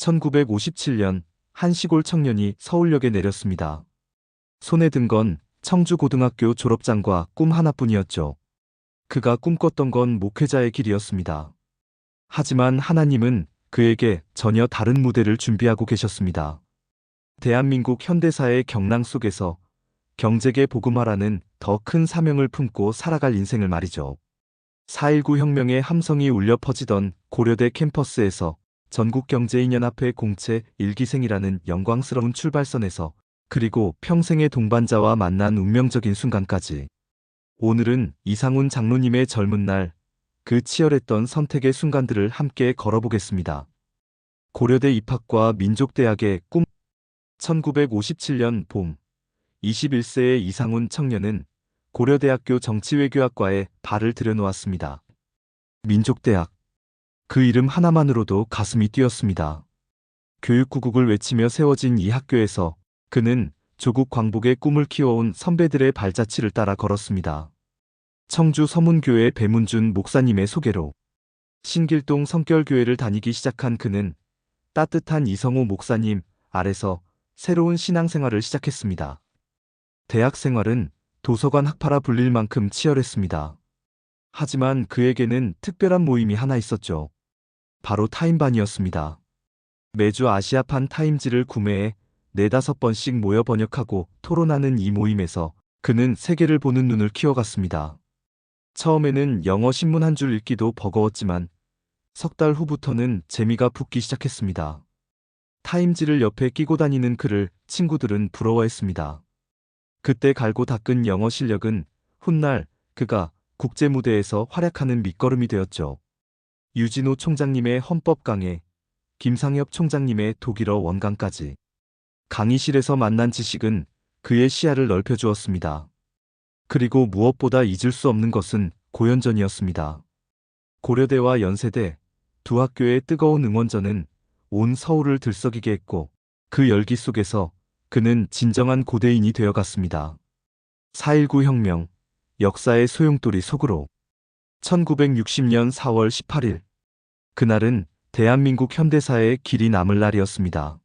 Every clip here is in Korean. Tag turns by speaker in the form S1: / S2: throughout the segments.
S1: 1957년 한 시골 청년이 서울역에 내렸습니다. 손에 든 건 청주고등학교 졸업장과 꿈 하나뿐이었죠. 그가 꿈꿨던 건 목회자의 길이었습니다. 하지만 하나님은 그에게 전혀 다른 무대를 준비하고 계셨습니다. 대한민국 현대사의 경랑 속에서 경제계 복음화라는 더 큰 사명을 품고 살아갈 인생을 말이죠. 4.19 혁명의 함성이 울려 퍼지던 고려대 캠퍼스에서 전국경제인연합회 공채 일기생이라는 영광스러운 출발선에서 그리고 평생의 동반자와 만난 운명적인 순간까지 오늘은 이상훈 장로님의 젊은 날 그 치열했던 선택의 순간들을 함께 걸어보겠습니다. 고려대 입학과 민족대학의 꿈 1957년 봄 21세의 이상훈 청년은 고려대학교 정치외교학과에 발을 들여놓았습니다. 민족대학 그 이름 하나만으로도 가슴이 뛰었습니다. 교육구국을 외치며 세워진 이 학교에서 그는 조국 광복의 꿈을 키워온 선배들의 발자취를 따라 걸었습니다. 청주 서문교회 배문준 목사님의 소개로 신길동 성결교회를 다니기 시작한 그는 따뜻한 이성호 목사님 아래서 새로운 신앙생활을 시작했습니다. 대학 생활은 도서관 학파라 불릴 만큼 치열했습니다. 하지만 그에게는 특별한 모임이 하나 있었죠. 바로 타임반이었습니다. 매주 아시아판 타임지를 구매해 네다섯 번씩 모여 번역하고 토론하는 이 모임에서 그는 세계를 보는 눈을 키워갔습니다. 처음에는 영어 신문 한 줄 읽기도 버거웠지만 석 달 후부터는 재미가 붙기 시작했습니다. 타임지를 옆에 끼고 다니는 그를 친구들은 부러워했습니다. 그때 갈고 닦은 영어 실력은 훗날 그가 국제 무대에서 활약하는 밑거름이 되었죠. 유진호 총장님의 헌법 강해, 김상엽 총장님의 독일어 원강까지. 강의실에서 만난 지식은 그의 시야를 넓혀주었습니다. 그리고 무엇보다 잊을 수 없는 것은 고연전이었습니다. 고려대와 연세대 두 학교의 뜨거운 응원전은 온 서울을 들썩이게 했고 그 열기 속에서 그는 진정한 고대인이 되어갔습니다. 4.19 혁명, 역사의 소용돌이 속으로 1960년 4월 18일 그날은 대한민국 현대사의 길이 남을 날이었습니다.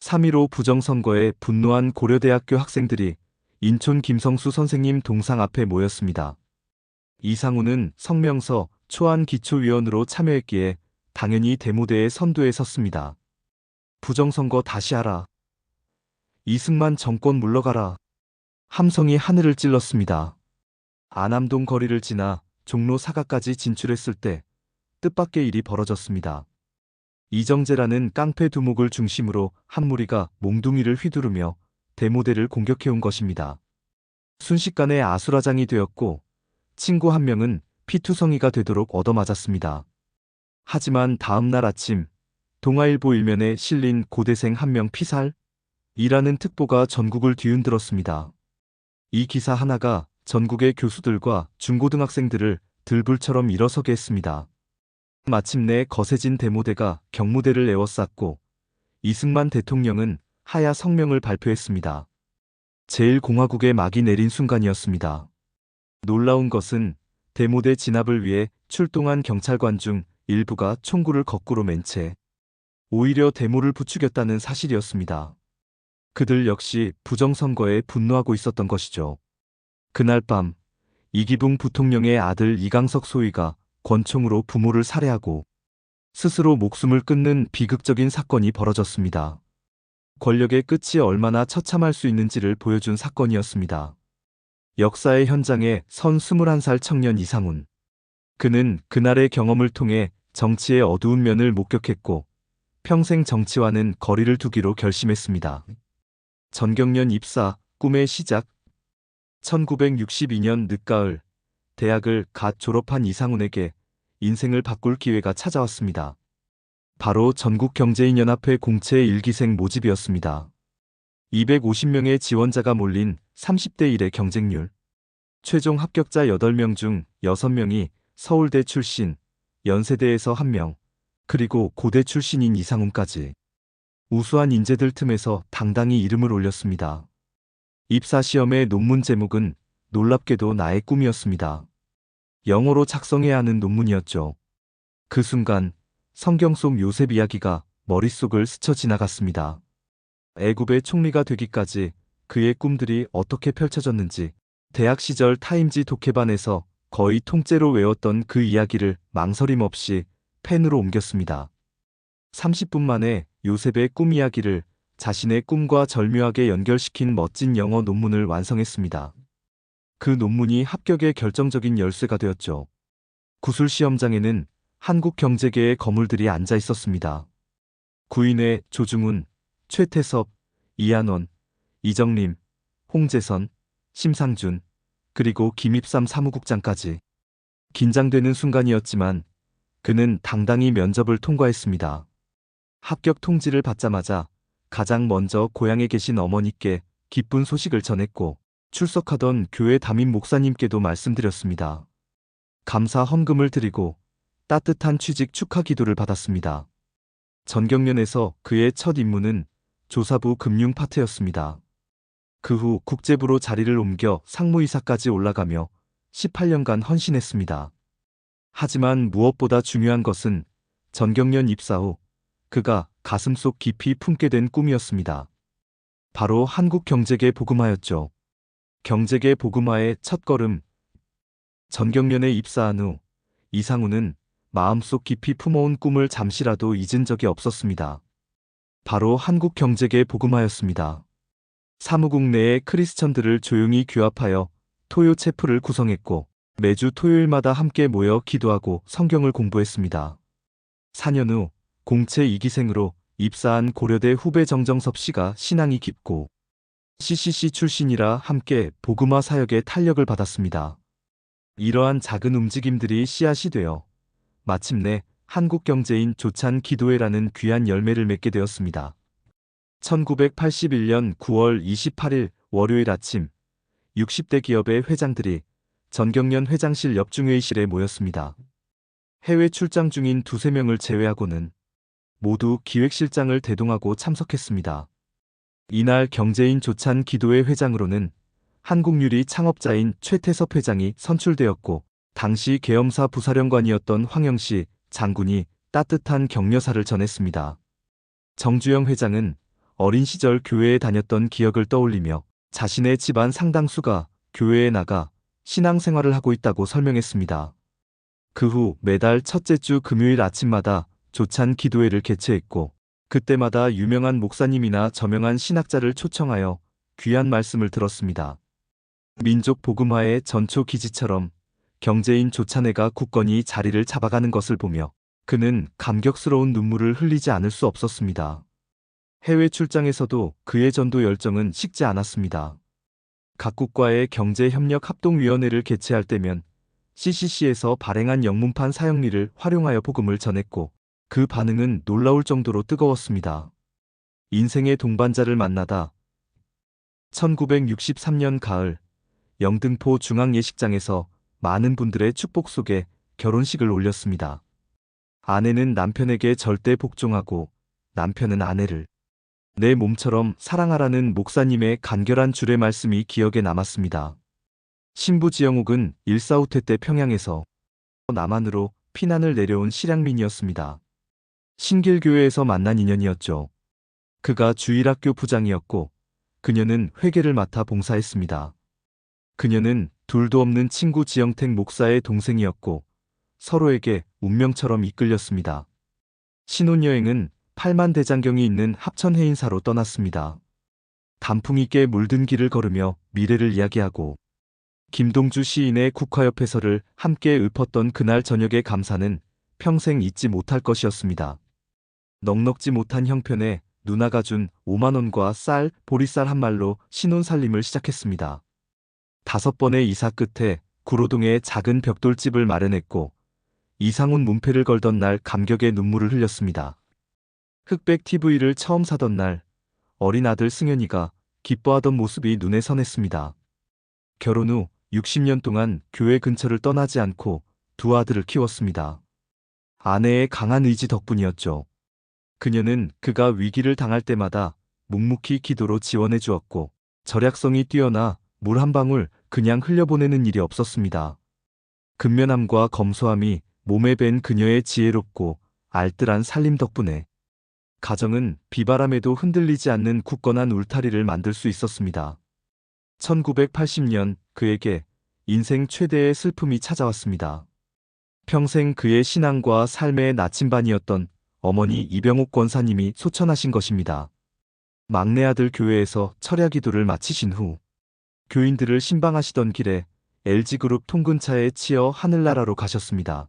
S1: 3.15 부정선거에 분노한 고려대학교 학생들이 인촌 김성수 선생님 동상 앞에 모였습니다. 이상우는 성명서 초안 기초위원으로 참여했기에 당연히 대무대의 선두에 섰습니다. 부정선거 다시 하라. 이승만 정권 물러가라. 함성이 하늘을 찔렀습니다. 안암동 거리를 지나 종로 사가까지 진출했을 때 뜻밖의 일이 벌어졌습니다. 이정재라는 깡패 두목을 중심으로 한 무리가 몽둥이를 휘두르며 대모대를 공격해온 것입니다. 순식간에 아수라장이 되었고 친구 한 명은 피투성이가 되도록 얻어맞았습니다. 하지만 다음 날 아침 동아일보 일면에 실린 고대생 한 명 피살? 이라는 특보가 전국을 뒤흔들었습니다. 이 기사 하나가 전국의 교수들과 중고등학생들을 들불처럼 일어서게 했습니다. 마침내 거세진 대모대가 경무대를 에워쌌고 이승만 대통령은 하야 성명을 발표했습니다. 제1공화국의 막이 내린 순간이었습니다. 놀라운 것은 대모대 진압을 위해 출동한 경찰관 중 일부가 총구를 거꾸로 맨 채 오히려 대모를 부추겼다는 사실이었습니다. 그들 역시 부정선거에 분노하고 있었던 것이죠. 그날 밤 이기붕 부통령의 아들 이강석 소위가 권총으로 부모를 살해하고 스스로 목숨을 끊는 비극적인 사건이 벌어졌습니다. 권력의 끝이 얼마나 처참할 수 있는지를 보여준 사건이었습니다. 역사의 현장에 선 21살 청년 이상훈. 그는 그날의 경험을 통해 정치의 어두운 면을 목격했고 평생 정치와는 거리를 두기로 결심했습니다. 전경련 입사, 꿈의 시작. 1962년 늦가을, 대학을 갓 졸업한 이상훈에게 인생을 바꿀 기회가 찾아왔습니다. 바로 전국경제인연합회 공채 일기생 모집이었습니다. 250명의 지원자가 몰린 30대 1의 경쟁률. 최종 합격자 8명 중 6명이 서울대 출신, 연세대에서 1명, 그리고 고대 출신인 이상훈까지. 우수한 인재들 틈에서 당당히 이름을 올렸습니다. 입사 시험의 논문 제목은 놀랍게도 나의 꿈이었습니다. 영어로 작성해야 하는 논문이었죠. 그 순간 성경 속 요셉 이야기가 머릿속을 스쳐 지나갔습니다. 애굽의 총리가 되기까지 그의 꿈들이 어떻게 펼쳐졌는지 대학 시절 타임지 독해반에서 거의 통째로 외웠던 그 이야기를 망설임 없이 펜으로 옮겼습니다. 30분 만에 요셉의 꿈 이야기를 자신의 꿈과 절묘하게 연결시킨 멋진 영어 논문을 완성했습니다. 그 논문이 합격의 결정적인 열쇠가 되었죠. 구술 시험장에는 한국 경제계의 거물들이 앉아 있었습니다. 구인의 조중훈, 최태섭, 이한원, 이정림, 홍재선, 심상준, 그리고 김입삼 사무국장까지. 긴장되는 순간이었지만 그는 당당히 면접을 통과했습니다. 합격 통지를 받자마자 가장 먼저 고향에 계신 어머니께 기쁜 소식을 전했고 출석하던 교회 담임 목사님께도 말씀드렸습니다. 감사 헌금을 드리고 따뜻한 취직 축하 기도를 받았습니다. 전경련에서 그의 첫 임무는 조사부 금융 파트였습니다. 그 후 국제부로 자리를 옮겨 상무이사까지 올라가며 18년간 헌신했습니다. 하지만 무엇보다 중요한 것은 전경련 입사 후 그가 가슴속 깊이 품게 된 꿈이었습니다. 바로 한국 경제계 복음화였죠. 경제계 복음화의 첫걸음. 전경련에 입사한 후 이상우는 마음속 깊이 품어온 꿈을 잠시라도 잊은 적이 없었습니다. 바로 한국 경제계 복음화였습니다. 사무국 내의 크리스천들을 조용히 규합하여 토요 체프를 구성했고 매주 토요일마다 함께 모여 기도하고 성경을 공부했습니다. 4년 후 공채 2기생으로 입사한 고려대 후배 정정섭 씨가 신앙이 깊고 CCC 출신이라 함께 복음화 사역에 탄력을 받았습니다. 이러한 작은 움직임들이 씨앗이 되어 마침내 한국 경제인 조찬 기도회라는 귀한 열매를 맺게 되었습니다. 1981년 9월 28일 월요일 아침 60대 기업의 회장들이 전경련 회장실 옆 중회의실에 모였습니다. 해외 출장 중인 두세 명을 제외하고는 모두 기획실장을 대동하고 참석했습니다. 이날 경제인 조찬 기도회 회장으로는 한국유리 창업자인 최태섭 회장이 선출되었고 당시 계엄사 부사령관이었던 황영시 장군이 따뜻한 격려사를 전했습니다. 정주영 회장은 어린 시절 교회에 다녔던 기억을 떠올리며 자신의 집안 상당수가 교회에 나가 신앙생활을 하고 있다고 설명했습니다. 그 후 매달 첫째 주 금요일 아침마다 조찬 기도회를 개최했고 그때마다 유명한 목사님이나 저명한 신학자를 초청하여 귀한 말씀을 들었습니다. 민족 복음화의 전초 기지처럼 경제인 조찬회가 굳건히 자리를 잡아가는 것을 보며 그는 감격스러운 눈물을 흘리지 않을 수 없었습니다. 해외 출장에서도 그의 전도 열정은 식지 않았습니다. 각국과의 경제협력합동위원회를 개최할 때면 CCC에서 발행한 영문판 사형리를 활용하여 복음을 전했고 그 반응은 놀라울 정도로 뜨거웠습니다. 인생의 동반자를 만나다 1963년 가을 영등포 중앙예식장에서 많은 분들의 축복 속에 결혼식을 올렸습니다. 아내는 남편에게 절대 복종하고 남편은 아내를 내 몸처럼 사랑하라는 목사님의 간결한 줄의 말씀이 기억에 남았습니다. 신부 지영욱은 일사후퇴 때 평양에서 남한으로 피난을 내려온 실향민이었습니다. 신길교회에서 만난 인연이었죠. 그가 주일학교 부장이었고 그녀는 회계를 맡아 봉사했습니다. 그녀는 둘도 없는 친구 지영택 목사의 동생이었고 서로에게 운명처럼 이끌렸습니다. 신혼여행은 8만 대장경이 있는 합천 해인사로 떠났습니다. 단풍 있게 물든 길을 걸으며 미래를 이야기하고 김동주 시인의 국화협회서를 함께 읊었던 그날 저녁의 감사는 평생 잊지 못할 것이었습니다. 넉넉지 못한 형편에 누나가 준 5만원과 쌀, 보리쌀 한 말로 신혼살림을 시작했습니다. 다섯 번의 이사 끝에 구로동에 작은 벽돌집을 마련했고 이상훈 문패를 걸던 날 감격의 눈물을 흘렸습니다. 흑백 TV를 처음 사던 날 어린 아들 승현이가 기뻐하던 모습이 눈에 선했습니다. 결혼 후 60년 동안 교회 근처를 떠나지 않고 두 아들을 키웠습니다. 아내의 강한 의지 덕분이었죠. 그녀는 그가 위기를 당할 때마다 묵묵히 기도로 지원해 주었고 절약성이 뛰어나 물 한 방울 그냥 흘려보내는 일이 없었습니다. 근면함과 검소함이 몸에 밴 그녀의 지혜롭고 알뜰한 살림 덕분에 가정은 비바람에도 흔들리지 않는 굳건한 울타리를 만들 수 있었습니다. 1980년 그에게 인생 최대의 슬픔이 찾아왔습니다. 평생 그의 신앙과 삶의 나침반이었던 어머니 이병옥 권사님이 소천하신 것입니다. 막내 아들 교회에서 철야 기도를 마치신 후 교인들을 신방하시던 길에 LG그룹 통근차에 치여 하늘나라로 가셨습니다.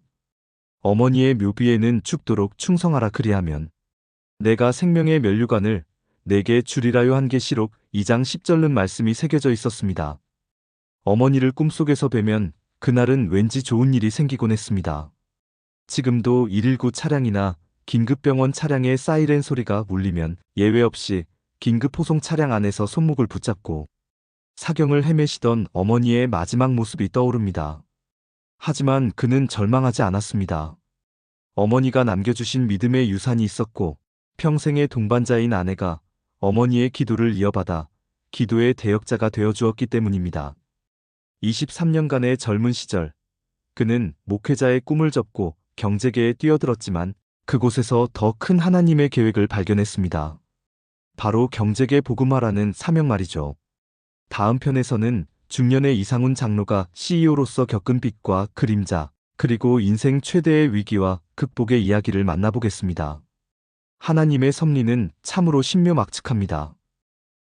S1: 어머니의 묘비에는 죽도록 충성하라 그리하면 내가 생명의 면류관을 내게 주리라요 한 계시록 2장 10절는 말씀이 새겨져 있었습니다. 어머니를 꿈속에서 뵈면 그날은 왠지 좋은 일이 생기곤 했습니다. 지금도 119 차량이나 긴급병원 차량의 사이렌 소리가 울리면 예외 없이 긴급 호송 차량 안에서 손목을 붙잡고 사경을 헤매시던 어머니의 마지막 모습이 떠오릅니다. 하지만 그는 절망하지 않았습니다. 어머니가 남겨주신 믿음의 유산이 있었고 평생의 동반자인 아내가 어머니의 기도를 이어받아 기도의 대역자가 되어 주었기 때문입니다. 23년간의 젊은 시절, 그는 목회자의 꿈을 접고 경제계에 뛰어들었지만 그곳에서 더 큰 하나님의 계획을 발견했습니다. 바로 경제계 복음화라는 사명 말이죠. 다음 편에서는 중년의 이상훈 장로가 CEO로서 겪은 빛과 그림자, 그리고 인생 최대의 위기와 극복의 이야기를 만나보겠습니다. 하나님의 섭리는 참으로 신묘막측합니다.